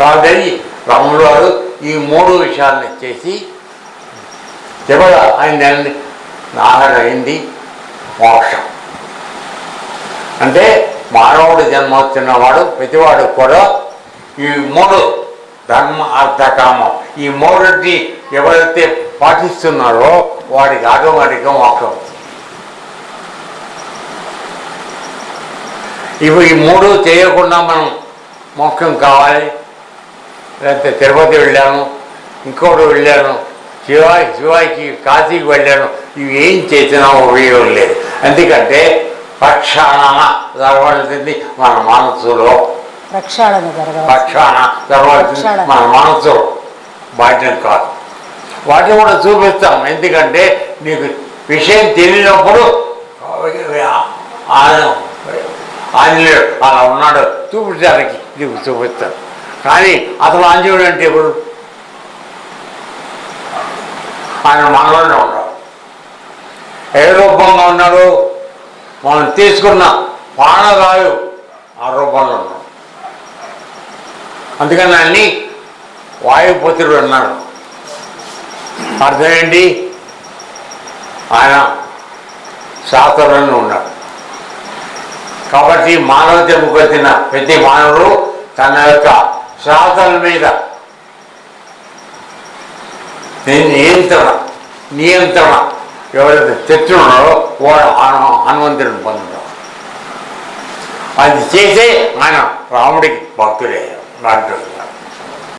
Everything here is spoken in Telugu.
కాబట్టి రాముడు వారు ఈ మూడు విషయాలను చేసి చివర ఆయన నాగరైంది మోక్షం. అంటే మానవుడు జన్మ వచ్చినవాడు ప్రతివాడు కూడా ఈ మూడు ధర్మ అర్థ కామం ఈ మూడుని ఎవరైతే పాటిస్తున్నారో వాడికి ఆటోమేటిక్గా మోక్షం ఇవి ఈ మూడు చేయకుండా మనం మోక్షం కావాలి? లేకపోతే తిరుపతి వెళ్ళాను ఇంకోటి వెళ్ళాను శివాయి శివాయికి కాశీకి వెళ్ళాను. ఇవి ఏం చేసినా ఉపయోగం లేదు. ఎందుకంటే పక్షాన జరగాల్సింది మన మనసులో. ప్రక్షాళన ప్రక్షాళన. మన మనసులో బాధ్యం కాదు. వాటిని కూడా చూపిస్తాం. ఎందుకంటే నీకు విషయం తెలియనప్పుడు ఆయన ఆంజనేయుడు అలా ఉన్నాడు. చూపించడానికి నీకు చూపిస్తాడు కానీ అసలు ఆంజనేయుడు అంటే ఎవరు ఆయన మనలోనే ఉన్నాడు. ఏ రూపంగా ఉన్నాడు? మనం తీసుకున్న ప్రాణగాయు ఆ రూపంలో ఉన్నాడు. అందుకని అన్ని వాయుపుత్రుడు అన్నాడు. అర్థమేంటి ఆయన శాస్త్రంలో ఉన్నాడు. కాబట్టి మానవ జన్మకు పెట్టిన ప్రతి మానవుడు తన యొక్క శాస్త్రం మీద. నియంత్రణ నియంత్రణ. ఎవరైతే తెచ్చున్నారో వాడు హనుమంతుడిని పొందుతాడు. అది చేసే ఆయన రాముడికి భక్తుడే అంటాడు